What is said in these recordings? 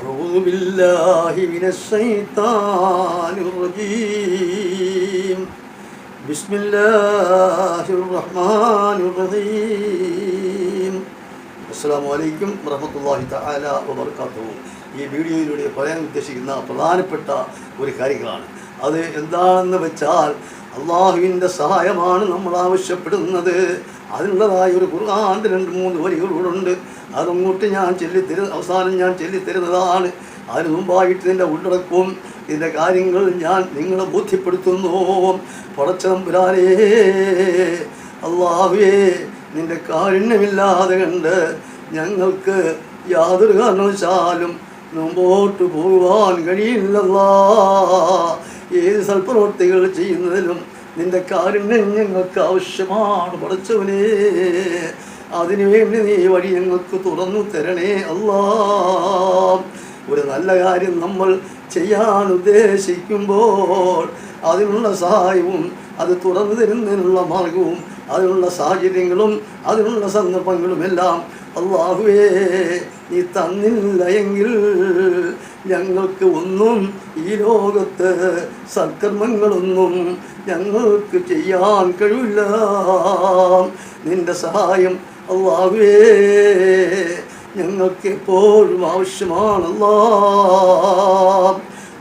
أعوذ بالله من الشيطان الرجيم بسم الله الرحمن الرحيم അസ്സാം വലൈക്കും വറഹമത്തല്ലാഹി തആല വബർക്കാത്തു ഈ വീഡിയോയിലൂടെ പറയാൻ ഉദ്ദേശിക്കുന്ന പ്രധാനപ്പെട്ട ഒരു കാര്യങ്ങളാണ് അത് എന്താണെന്ന് വെച്ചാൽ അള്ളാഹുവിന്റെ സഹായമാണ് നമ്മൾ ആവശ്യപ്പെടുന്നത്. അതിനുള്ളതായ ഒരു ഖുർആാന്റെ രണ്ട് മൂന്ന് വരികളുണ്ട് അതങ്ങോട്ട് ഞാൻ ചൊല്ലിത്തരു അവസാനം ഞാൻ ചൊല്ലിത്തരുന്നതാണ്. അതിന് മുമ്പായിട്ട് ഇതിന്റെ ഉള്ളടക്കവും ഇതിന്റെ കാര്യങ്ങൾ ഞാൻ നിങ്ങളെ ബോധ്യപ്പെടുത്തുന്നു. പടച്ചതമ്പുരാനേ അള്ളാഹുവേ നിന്റെ കാരുണ്യമില്ലാതെ കണ്ട് ഞങ്ങൾക്ക് യാതൊരു കാരണവശാലും മുമ്പോട്ട് പോകുവാൻ കഴിയില്ലല്ലാ. ഏത് സൽപ്രവർത്തികൾ ചെയ്യുന്നതിലും നിന്റെ കാരുണ്യം ഞങ്ങൾക്ക് ആവശ്യമാണ് പഠിച്ചവനെ അതിനുവേണ്ടി നീ വഴി ഞങ്ങൾക്ക് തുറന്നു തരണേ അല്ലാ. ഒരു നല്ല കാര്യം നമ്മൾ ചെയ്യാൻ ഉദ്ദേശിക്കുമ്പോൾ അതിനുള്ള സഹായവും അത് തുറന്നു തരുന്നതിനുള്ള മാർഗവും അതിനുള്ള സാഹചര്യങ്ങളും അതിനുള്ള സന്ദർഭങ്ങളുമെല്ലാം അള്ളാഹുവേ നീ തന്നില്ല എങ്കിൽ ഞങ്ങൾക്ക് ഒന്നും ഈ ലോകത്ത് സൽക്കർമ്മങ്ങളൊന്നും ഞങ്ങൾക്ക് ചെയ്യാൻ കഴിയില്ല. നിന്റെ സഹായം അള്ളാഹുവേ ഞങ്ങൾക്ക് എപ്പോഴും ആവശ്യമാണല്ലോ.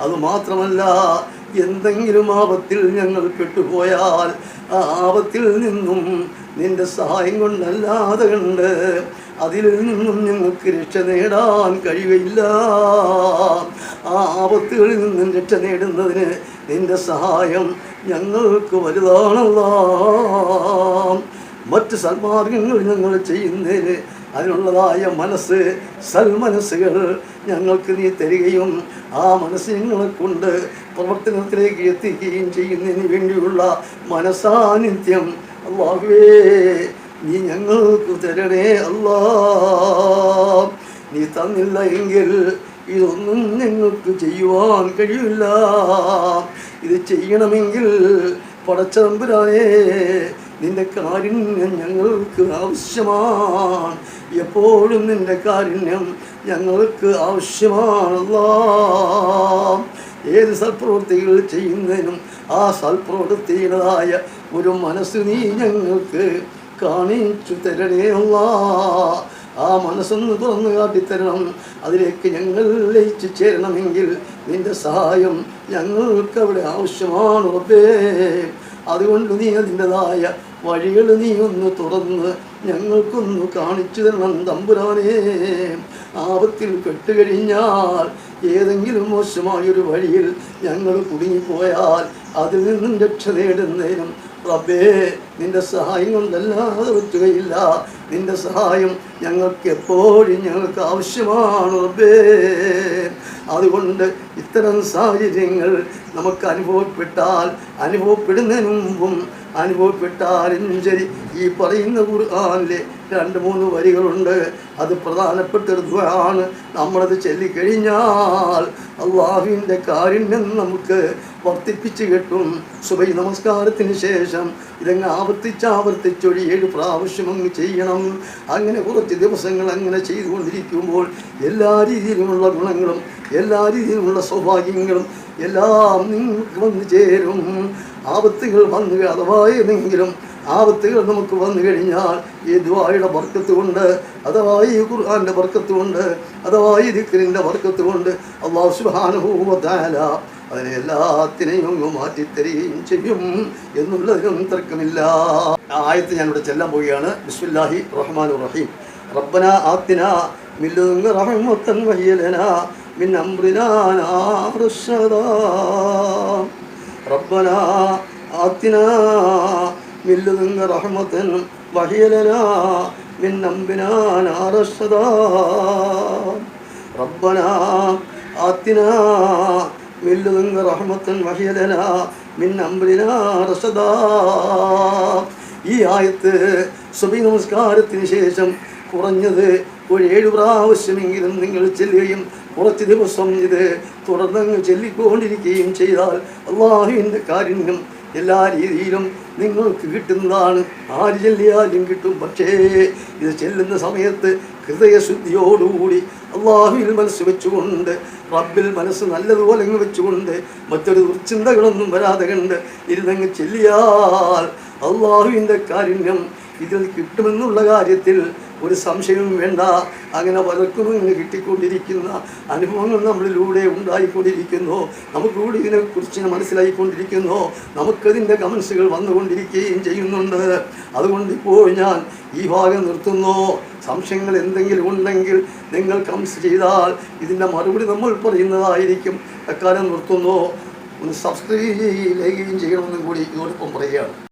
അത് മാത്രമല്ല എന്തെങ്കിലും ആപത്തിൽ ഞങ്ങൾ പെട്ടുപോയാൽ ആ ആപത്തിൽ നിന്നും നിന്റെ സഹായം കൊണ്ടല്ലാതെ കണ്ട് അതിൽ നിന്നും ഞങ്ങൾക്ക് രക്ഷ നേടാൻ കഴിയുകയില്ല. ആ ആപത്തുകളിൽ നിന്നും രക്ഷ നേടുന്നതിന് നിന്റെ സഹായം ഞങ്ങൾക്ക് വലുതാണല്ലോ. മറ്റ് സന്മാർഗങ്ങൾ ഞങ്ങൾ ചെയ്യുന്നതിന് അതിനുള്ളതായ മനസ്സ് സൽമനസ്സുകൾ ഞങ്ങൾക്ക് നീ തരികയും ആ മനസ്സ് ഞങ്ങളെ കൊണ്ട് പ്രവർത്തനത്തിലേക്ക് എത്തിക്കുകയും ചെയ്യുന്നതിന് വേണ്ടിയുള്ള മനസാന്നിധ്യം. അള്ളാഹുവേ നീ ഞങ്ങൾക്ക് തരണേ അല്ലാ. നീ തന്നില്ല എങ്കിൽ ഇതൊന്നും ഞങ്ങൾക്ക് ചെയ്യുവാൻ കഴിയില്ല. ഇത് ചെയ്യണമെങ്കിൽ പടച്ചതമ്പുരാനേ നിന്റെ കാരുണ്യം ഞങ്ങൾക്ക് ആവശ്യമാണ്. എപ്പോഴും നിന്റെ കാരുണ്യം ഞങ്ങൾക്ക് ആവശ്യമാണല്ലോ. ഏത് സൽപ്രവൃത്തികൾ ചെയ്യുന്നതിനും ആ സൽപ്രവൃത്തിയുടേതായ ഒരു മനസ്സ് നീ ഞങ്ങൾക്ക് കാണിച്ചു തരണേയുള്ള ആ മനസ്സൊന്ന് തുറന്ന് കാട്ടിത്തരണം. അതിലേക്ക് ഞങ്ങൾ ലയിച്ചു ചേരണമെങ്കിൽ നിന്റെ സഹായം ഞങ്ങൾക്ക് അവിടെ ആവശ്യമാണ് ഉറപ്പേ അതുകൊണ്ട് നീ അതിന്റെതായ വഴികൾ നീ ഒന്ന് തുറന്ന് ഞങ്ങൾക്കൊന്ന് കാണിച്ചു തരണം തമ്പുരാനേ. ആപത്തിൽ പെട്ടുകഴിഞ്ഞാൽ ഏതെങ്കിലും മോശമായൊരു വഴിയിൽ ഞങ്ങൾ കുടുങ്ങിപ്പോയാൽ അതിൽ നിന്നും രക്ഷ നേടുന്നതിനും റബ്ബേ നിന്റെ സഹായം കൊണ്ടല്ലാതെ പറ്റുകയില്ല. നിന്റെ സഹായം ഞങ്ങൾക്ക് എപ്പോഴും ഞങ്ങൾക്ക് ആവശ്യമാണ് റബ്ബേ. അതുകൊണ്ട് ഇത്തരം സാഹചര്യങ്ങൾ നമുക്ക് അനുഭവപ്പെട്ടാൽ അനുഭവപ്പെടുന്നതിന് മുമ്പും അനുഭവപ്പെട്ടാലും ശരി ഈ പറയുന്ന ഖുർആാനിലെ രണ്ട് മൂന്ന് വരികളുണ്ട്. അത് പ്രധാനപ്പെട്ടിരുന്നതാണ് നമ്മളത് ചൊല്ലിക്കഴിഞ്ഞാൽ അള്ളാഹുവിന്റെ കാരുണ്യം നമുക്ക് വർദ്ധിപ്പിച്ച് കിട്ടും. സുബൈ നമസ്കാരത്തിന് ശേഷം ഇതങ്ങ് ആവർത്തിച്ച് ആവർത്തിച്ചൊരു ഏഴ് പ്രാവശ്യം അങ്ങ് ചെയ്യണം. അങ്ങനെ കുറച്ച് ദിവസങ്ങൾ അങ്ങനെ ചെയ്തുകൊണ്ടിരിക്കുമ്പോൾ എല്ലാ രീതിയിലുമുള്ള ഗുണങ്ങളും എല്ലാ രീതിയിലുമുള്ള സൗഭാഗ്യങ്ങളും എല്ലാം നിങ്ങൾക്ക് വന്നു ചേരും. ആപത്തുകൾ വന്നു അഥവാ ഏതെങ്കിലും ആപത്തുകൾ നമുക്ക് വന്നു കഴിഞ്ഞാൽ ഈ ദ്വായുടെ വർക്കത്ത് കൊണ്ട് അഥവാ ഈ ഖുർആാന്റെ വർക്കത്തുകൊണ്ട് അഥവാ ഈ ദിക്കറിന്റെ വർക്കത്തുകൊണ്ട് അള്ളാഹു സുബാനുഭൂവത്താല അതിനെ എല്ലാത്തിനെയും അങ്ങ് മാറ്റിത്തരികയും ചെയ്യും എന്നുള്ളതിനും തർക്കമില്ല ആ ആയത്ത് ഞാനിവിടെ ചെല്ലാൻ പോവുകയാണ് ബിസ്മില്ലാഹി റഹ്മാൻ റഹീം റബ്ബന ആത്തിന മില്ലുങ്ങ റഹ്മത്തൻ വയ്യലന من أمرنا رشدا ربنا آتنا من لدنك رحمة وهي لنا من أمرنا رشدا ربنا آتنا വെല്ലുതങ്ക റഹ്മത്തൻ മഹിയലന മിൻ അമ്രിനാ ഈ ആയത്ത് സുബി നമസ്കാരത്തിന് ശേഷം കുറഞ്ഞത് ഒരു ഏഴ് പ്രാവശ്യമെങ്കിലും നിങ്ങൾ ചെല്ലുകയും കുറച്ച് ദിവസം ഇത് തുടർന്നങ്ങ് ചെല്ലിക്കൊണ്ടിരിക്കുകയും ചെയ്താൽ അള്ളാഹുവിന്റെ കാരുണ്യം എല്ലാ രീതിയിലും നിങ്ങൾക്ക് കിട്ടുന്നതാണ്. ആര് ചെല്ലിയാലും കിട്ടും. പക്ഷേ ഇത് ചെല്ലുന്ന സമയത്ത് ഹൃദയശുദ്ധിയോടുകൂടി അള്ളാഹുവിൽ മനസ്സ് വെച്ചുകൊണ്ട് റബ്ബിൽ മനസ്സ് നല്ലതുപോലെ വെച്ചുകൊണ്ട് മറ്റൊരു ദുർചിന്തകളൊന്നും വരാതെ കണ്ട് ഇരുന്നങ്ങ് ചെല്ലിയാൽ അള്ളാഹുവിന്റെ കാരുണ്യം ഇതിൽ കിട്ടുമെന്നുള്ള കാര്യത്തിൽ ഒരു സംശയവും വേണ്ട. അങ്ങനെ പലർക്കും ഇങ്ങനെ കിട്ടിക്കൊണ്ടിരിക്കുന്ന അനുഭവങ്ങൾ നമ്മളിലൂടെ ഉണ്ടായിക്കൊണ്ടിരിക്കുന്നു. നമുക്കൂടി ഇതിനെക്കുറിച്ച് മനസ്സിലായിക്കൊണ്ടിരിക്കുന്നു. നമുക്കതിന്റെ കമൻസുകൾ വന്നുകൊണ്ടിരിക്കുകയും ചെയ്യുന്നുണ്ട്. അതുകൊണ്ട് ഇപ്പോൾ ഞാൻ ഈ ഭാഗം നിർത്തുന്നു. സംശയങ്ങൾ എന്തെങ്കിലും ഉണ്ടെങ്കിൽ നിങ്ങൾ കമൻസ് ചെയ്താൽ ഇതിന്റെ മറുപടി നമ്മൾ പറയുന്നതായിരിക്കും. അക്കാലം നിർത്തുന്നു. ഒന്ന് സബ്സ്ക്രൈബ് ചെയ്യുകയും ചെയ്യണമെന്നും കൂടി ഇതോടൊപ്പം പറയുകയാണ്.